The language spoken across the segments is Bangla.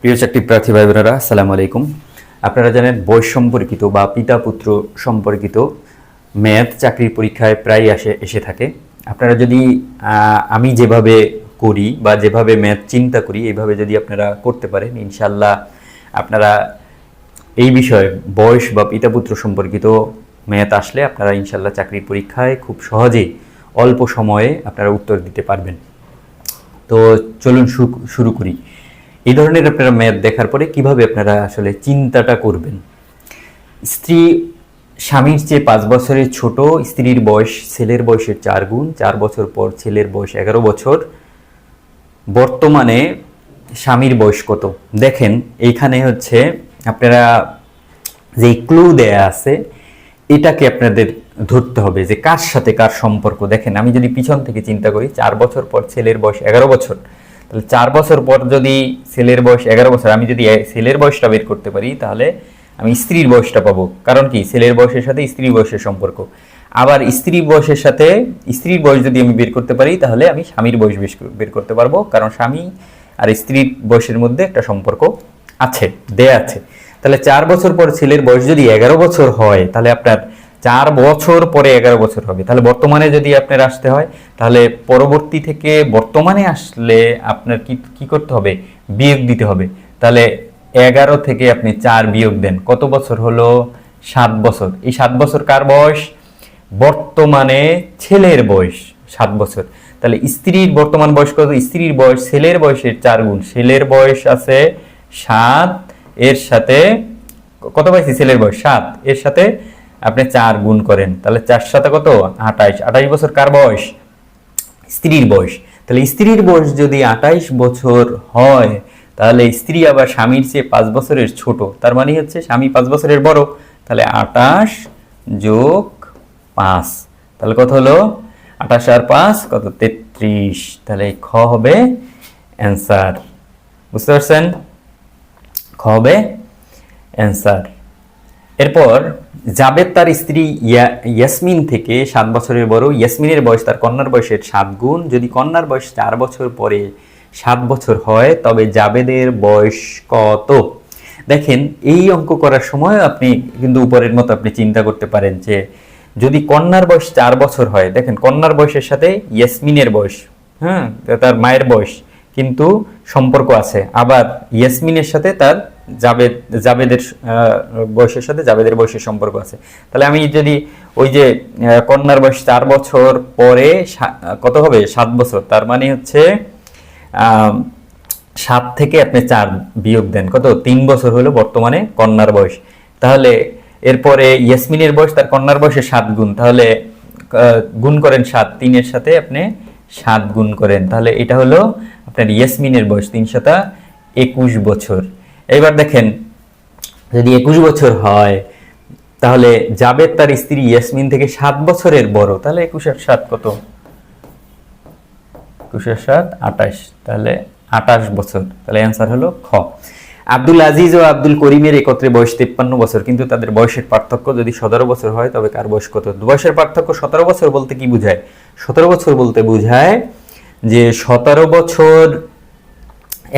প্রিয় চাকরি প্রার্থী ভাই বোনেরা আসসালামু আলাইকুম। আপনারা জানেন বয়স সম্পর্কিত বা পিতা পুত্র সম্পর্কিত ম্যাথ চাকরির পরীক্ষায় প্রায় আসে, এসে থাকে। আপনারা যদি আমি যেভাবে করি বা যেভাবে ম্যাথ চিন্তা করি, এইভাবে যদি আপনারা করতে পারেন ইনশাল্লাহ আপনারা এই বিষয়ে বয়স বা পিতা পুত্র সম্পর্কিত ম্যাথ আসলে আপনারা ইনশাল্লাহ চাকরির পরীক্ষায় খুব সহজেই অল্প সময়ে আপনারা উত্তর দিতে পারবেন। তো চলুন শুরু করি। এই ধরনের আপনারা ম্যাথ দেখার পরে কীভাবে আপনারা আসলে চিন্তাটা করবেন? স্ত্রী, স্বামীর চেয়ে পাঁচ বছরের ছোট, স্ত্রীর বয়স, ছেলের বয়সের চার গুণ, চার বছর পর ছেলের বয়স এগারো বছর। বর্তমানে স্বামীর বয়স কত? দেখেন, এইখানে হচ্ছে আপনারা যে ক্লু দেয়া আছে, এটাকে আপনাদের ধরতে হবে যে কার সাথে কার সম্পর্ক। দেখেন, আমি যদি পিছন থেকে চিন্তা করি, চার বছর পর ছেলের বয়স এগারো বছর তাহলে চার বছর পর যদি ছেলের বয়স এগারো বছর, আমি যদি ছেলের বয়সটা বের করতে পারি, তাহলে আমি স্ত্রীর বয়সটা পাবো। কারণ কি? ছেলের বয়সের সাথে স্ত্রীর বয়সের সম্পর্ক। আবার স্ত্রীর বয়সের সাথে স্ত্রীর বয়স যদি আমি বের করতে পারি, তাহলে আমি স্বামীর বয়স বের করতে পারব। কারণ স্বামী আর স্ত্রীর বয়সের মধ্যে একটা সম্পর্ক আছে, দেয়া আছে। তাহলে চার বছর পর ছেলের বয়স যদি এগারো বছর হয়, তাহলে আপনার চার বছর পরে এগারো বছর হবে। তাহলে বর্তমানে যদি আপনার আসতে হয়, তাহলে পরবর্তী থেকে বর্তমানে আসলে আপনার কি কি করতে হবে? বিয়োগ দিতে হবে। তাহলে এগারো থেকে আপনি চার বিয়োগ দেন। কত বছর হলো? সাত বছর। এই সাত বছর কার বয়স? বর্তমানে ছেলের বয়স সাত বছর। তাহলে স্ত্রীর বর্তমান বয়স কত? স্ত্রীর বয়স ছেলের বয়সের চার গুণ। ছেলের বয়স আছে সাত, এর সাথে কত পাইছি? ছেলের বয়স সাত। এর সাথে আপনি চার গুণ করেন, তাহলে চার সাথে কত? আঠাইশ। আঠাইশ বছর কার বয়স? স্ত্রীর বয়স। তাহলে স্ত্রীর বয়স যদি আঠাইশ বছর হয়, তাহলে স্ত্রী আবার স্বামীর চেয়ে পাঁচ বছরের ছোট। তার মানে হচ্ছে স্বামী পাঁচ বছরের বড়। তাহলে আটাশ যোগ পাঁচ, তাহলে কত হলো? আঠাশ আর পাঁচ কত? তেত্রিশ। তাহলে খ হবে অ্যান্সার। বুঝতে পারছেন? খ হবে অ্যান্সার। এরপর জাবেদ তার স্ত্রী ইয়া- ইয়াসমিন থেকে সাত বছরের বড়, ইয়াসমিনের বয়স তার কন্যার বয়সের সাত গুণ। যদি কন্যার বয়স চার বছর পরে সাত বছর হয়, তবে জাবেদের বয়স কত? দেখেন, এই অঙ্ক করার সময় আপনি কিন্তু উপরের মতো আপনি চিন্তা করতে পারেন যে, যদি কন্যার বয়স চার বছর হয়, দেখেন কন্যার বয়সের সাথে ইয়াসমিনের বয়স হ্যাঁ তার মায়ের বয়স কিন্তু সম্পর্ক আছে। আবার ইয়াসমিনের সাথে তার জাবেদ, জাবেদের বয়সের সাথে জাবেদের বয়সের সম্পর্ক আছে। তাহলে আমি যদি ওই যে কন্যার বয়স চার বছর পরে কত হবে? সাত বছর। তার মানে হচ্ছে সাত থেকে আপনি চার বিয়োগ দেন। কত? তিন বছর হলো বর্তমানে কন্যার বয়স। তাহলে এরপরে ইয়াসমিনের বয়স, তার কন্যার বয়সে সাত গুণ। তাহলে গুণ করেন সাত। তিনের সাথে আপনি সাত গুণ করেন। তাহলে এটা হলো আপনার ইয়াসমিনের বয়স তিন শতা একুশ বছর। এবার দেখেন, যদি একুশ বছর হয়, তাহলে জাবেদ তার স্ত্রী ইয়াসমিন থেকে সাত বছরের বড়। তাহলে একুশ আর সাত কত? একুশের সাত আঠাশ। তাহলে আঠাশ বছর। তাহলে অ্যান্সার হলো খ। আব্দুল আজিজ ও আব্দুল করিমের একত্রে বয়স তেপ্পান্ন বছর, কিন্তু তাদের বয়সের পার্থক্য যদি সতেরো বছর হয়, তবে কার বয়স কত? বয়সের পার্থক্য সতেরো বছর বলতে কি বোঝায়? সতেরো বছর বলতে বোঝায় যে সতেরো বছর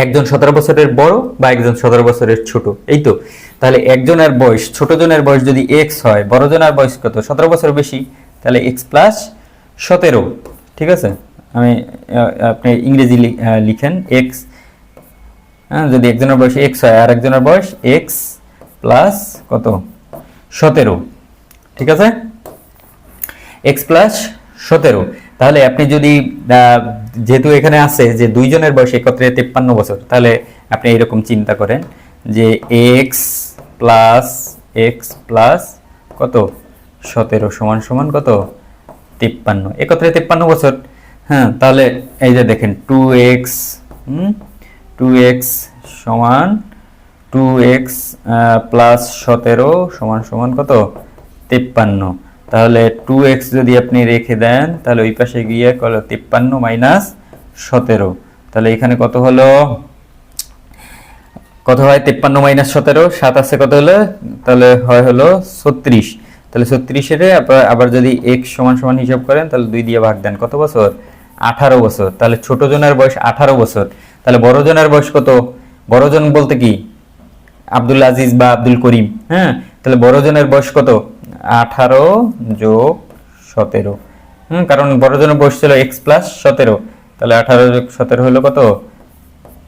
একজন সতেরো বছরের বড় বা একজন সতেরো বছরের ছোট, এই তো। তাহলে একজনের বয়স, ছোট জনের বয়স যদি এক্স হয়, বড় জনের বয়স কত? সতেরো বছর বেশি, তাহলে এক্স প্লাস সতেরো, ঠিক আছে? আমি আপনি ইংরেজি লিখেন, এক্স হ্যাঁ যদি একজনের বয়স এক্স হয় আর একজনের বয়স এক্স প্লাস কত? সতেরো। ঠিক আছে? এক্স প্লাস সতেরো। তাহলে আপনি যদি যেহেতু এখানে আছে যে দুইজনের বয়স একত্রে তেপ্পান্ন বছর, তাহলে আপনি এরকম চিন্তা করেন যে এক্স প্লাস এক্স প্লাস কত? সতেরো সমান সমান কত? তিপ্পান্ন। একত্রে তিপ্পান্ন বছর। হ্যাঁ তাহলে এই যে দেখেন টু এক্স টু এক্স সমান টু এক্স প্লাস সতেরো সমান সমান কত? তিপ্পান্ন। তাহলে টু এক্স যদি আপনি রেখে দেন, তাহলে ওই পাশে গিয়ে কত তিপ্পান্ন মাইনাস সতেরো। তাহলে এখানে কত হলো? কত হয়? তিপ্পান্ন মাইনাস সতেরো, সাত আছে কত হলো? তাহলে হয় হলো ছত্রিশ। তাহলে ছত্রিশের আবার যদি এক সমান সমান হিসাব করেন, তাহলে দুই দিয়ে ভাগ দেন। কত বছর? আঠারো বছর। তাহলে ছোট জনের বয়স আঠারো বছর। তাহলে বড় জনের বয়স কত? বড়জন বলতে কি? আব্দুল আজিজ বা আব্দুল করিম হ্যাঁ? তাহলে বড়জনের বয়স কত? আঠারো যোগ সতেরো। হুম, কারণ বড়জনের বয়স ছিল এক্স প্লাস সতেরো। তাহলে আঠারো যোগ সতেরো হলো কত?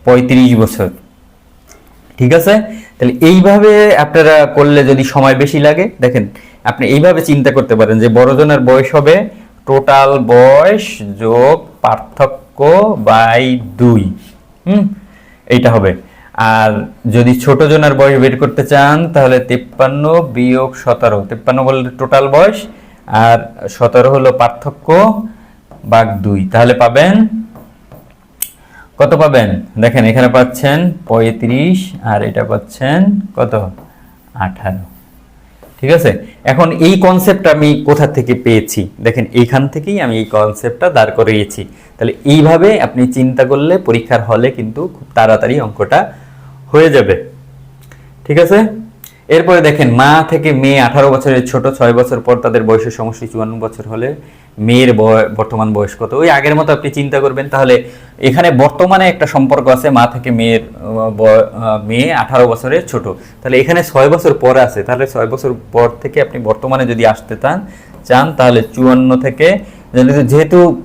পঁয়ত্রিশ বছর। ঠিক আছে? তাহলে এইভাবে আপনারা করলে যদি সময় বেশি লাগে, দেখেন, আপনি এইভাবে চিন্তা করতে পারেন যে বড়জনের বয়স হবে টোটাল বয়স যোগ পার্থক্য বাই দুই। হুম? এইটা হবে। আর যদি ছোট জনের বয়স বের করতে চান, তাহলে তিপ্পান্ন বিয়োগ সতেরো। তিপ্পান্ন বললে টোটাল বয়স, আর সতেরো হলো পার্থক্য বাঘ দুই। তাহলে পাবেন, কত পাবেন? দেখেন, এখানে পাচ্ছেন পঁয়ত্রিশ, আর এটা পাচ্ছেন কত? আঠারো। ঠিক আছে? এখন এই কনসেপ্ট আমি কোথা থেকে পেয়েছি? দেখেন, এইখান থেকেই আমি এই কনসেপ্টটা দাঁড় করিয়েছি। তাহলে এইভাবে আপনি চিন্তা করলে পরীক্ষার হলে কিন্তু খুব তাড়াতাড়ি অঙ্কটা হয়ে যাবে। ঠিক আছে? এরপরে দেখেন, মা থেকে মেয়ে আঠারো বছরের ছোট ছয় বছর পর তাদের বয়সের সমষ্টি চুয়ান্ন বছর হলে মেয়ের বয়- বর্তমান বয়স কত ওই আগের মতো আপনি চিন্তা করবেন, তাহলে এখানে বর্তমানে একটা সম্পর্ক আছে মা থেকে মেয়ের মেয়ে আঠারো বছরের ছোট। তাহলে এখানে ছয় বছর পরে আছে, তাহলে ছয় বছর পর থেকে আপনি বর্তমানে যদি আসতে চান চান, তাহলে চুয়ান্ন থেকে যেহেতু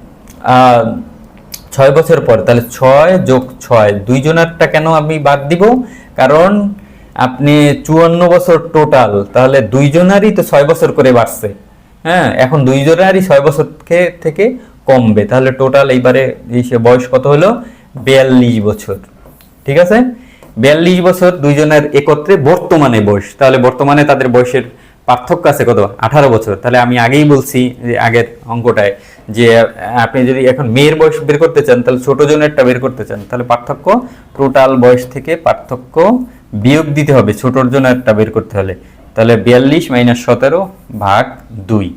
ছয় বছর পর, তাহলে ছয় যোগ ছয়, দুইজনেরটা কেন আমি বাদ দিব? কারণ আপনি চুয়ান্ন বছর টোটাল তাহলে দুইজনারই তো ছয় বছর করে বাড়ছে। হ্যাঁ এখন দুইজনারই ছয় বছর থেকে- কমবে। তাহলে টোটাল এইবারে এই সে বয়স কত হলো? বিয়াল্লিশ বছর। ঠিক আছে? বিয়াল্লিশ বছর দুইজনের একত্রে বর্তমানে বয়স। তাহলে বর্তমানে তাদের বয়সের পার্থক্য আছে কত? আঠারো বছর। তাহলে আমি আগেই বলছি যে আগের অঙ্কটায় যে আপনি যদি এখন মেয়ের বয়স বের করতে চান, তাহলে ছোট জনেরটা বের করতে চান, তাহলে পার্থক্য টোটাল বয়স থেকে পার্থক্য বিয়োগ দিতে হবে ছোট জনেরটা বের করতে হলে। তাহলে বিয়াল্লিশ মাইনাস সতেরো ভাগ দুই,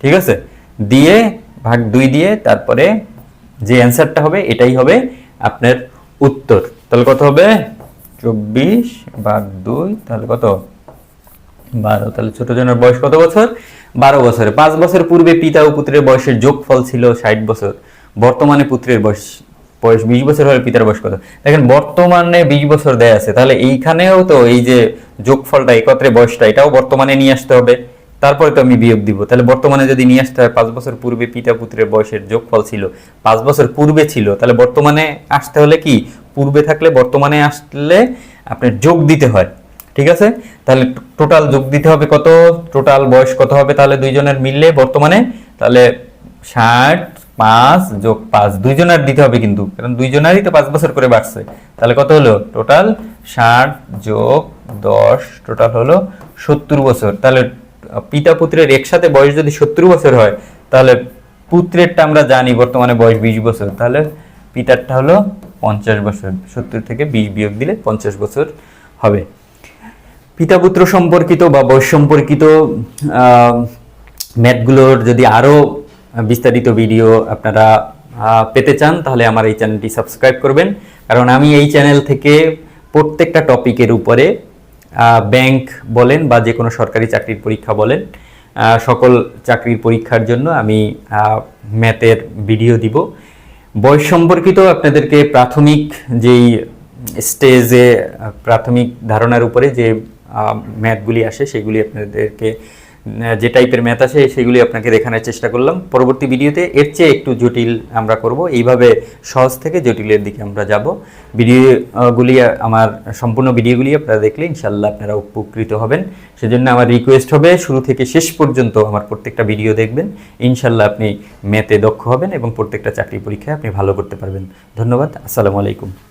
ঠিক আছে? দিয়ে ভাগ দুই দিয়ে তারপরে যে অ্যান্সারটা হবে এটাই হবে আপনার উত্তর। তাহলে কত হবে? চব্বিশ ভাগ দুই, তাহলে কত? বারো, তাহলে ছোট জনের বয়স কত বছর? বারো বছরে। পাঁচ বছর পূর্বে পিতা ও পুত্রের বয়সের যোগফল ছিল ষাট বছর। বর্তমানে পুত্রের বয়স বয়স বিশ বছর হলে পিতার বয়স কত? দেখেন, বর্তমানে বিশ বছর দেয়া আছে, তাহলে এইখানেও তো এই যে যোগফলটা, একত্রে বয়সটা, এটাও বর্তমানে নিয়ে আসতে হবে। তারপরে তো আমি বিয়োগ দিব। তাহলে বর্তমানে যদি নিয়ে আসতে হয়, পাঁচ বছর পূর্বে পিতা পুত্রের বয়সের যোগফল ছিল, পাঁচ বছর পূর্বে ছিল, তাহলে বর্তমানে আসতে হলে কি? পূর্বে থাকলে, বর্তমানে আসলে আপনার যোগ দিতে হয়। ঠিক আছে? তাহলে টোটাল যোগ দিতে হবে কত? টোটাল বয়স কত হবে? তাহলে দুইজনের মিললে বর্তমানে, তাহলে ষাট পাঁচ যোগ পাঁচ দুইজনের দিতে হবে কিন্তু, কারণ দুইজনেরই তো পাঁচ বছর করে বাড়ছে। তাহলে কত হলো? টোটাল ষাট যোগ দশ টোটাল হলো সত্তর বছর। তাহলে পিতা পুত্রের একসাথে বয়স যদি সত্তর বছর হয়, তাহলে পুত্রেরটা আমরা জানি বর্তমানে বয়স বিশ বছর। তাহলে পিতারটা হলো পঞ্চাশ বছর। সত্তর থেকে বিশ বিয়োগ দিলে পঞ্চাশ বছর হবে। পিতা পুত্র সম্পর্কিত বা বয়স সম্পর্কিত ম্যাথগুলোর যদি আরও বিস্তারিত ভিডিও আপনারা পেতে চান, তাহলে আমার এই চ্যানেলটি সাবস্ক্রাইব করবেন। কারণ আমি এই চ্যানেল থেকে প্রত্যেকটা টপিকের উপরে ব্যাংক বলেন বা যে কোনো সরকারি চাকরির পরীক্ষা বলেন সকল চাকরির পরীক্ষার জন্য আমি ম্যাথের ভিডিও দিব। বয়স সম্পর্কিত আপনাদেরকে প্রাথমিক যেই স্টেজে প্রাথমিক ধারণার উপরে যে ম্যাথগুলি আসে, সেগুলি আপনাদেরকে যে টাইপের ম্যাথ আসে সেগুলি আপনাকে দেখানোর চেষ্টা করলাম। পরবর্তী ভিডিওতে এর চেয়ে একটু জটিল আমরা করব। এইভাবে সহজ থেকে জটিলের দিকে আমরা যাব। ভিডিওগুলি আমার সম্পূর্ণ ভিডিওগুলি আপনারা দেখলে ইনশাল্লাহ আপনারা উপকৃত হবেন। সেজন্য আমার রিকোয়েস্ট হবে, শুরু থেকে শেষ পর্যন্ত আমার প্রত্যেকটা ভিডিও দেখবেন। ইনশাল্লাহ আপনি ম্যাথে দক্ষ হবেন এবং প্রত্যেকটা চাকরি পরীক্ষায় আপনি ভালো করতে পারবেন। ধন্যবাদ। আসসালামু আলাইকুম।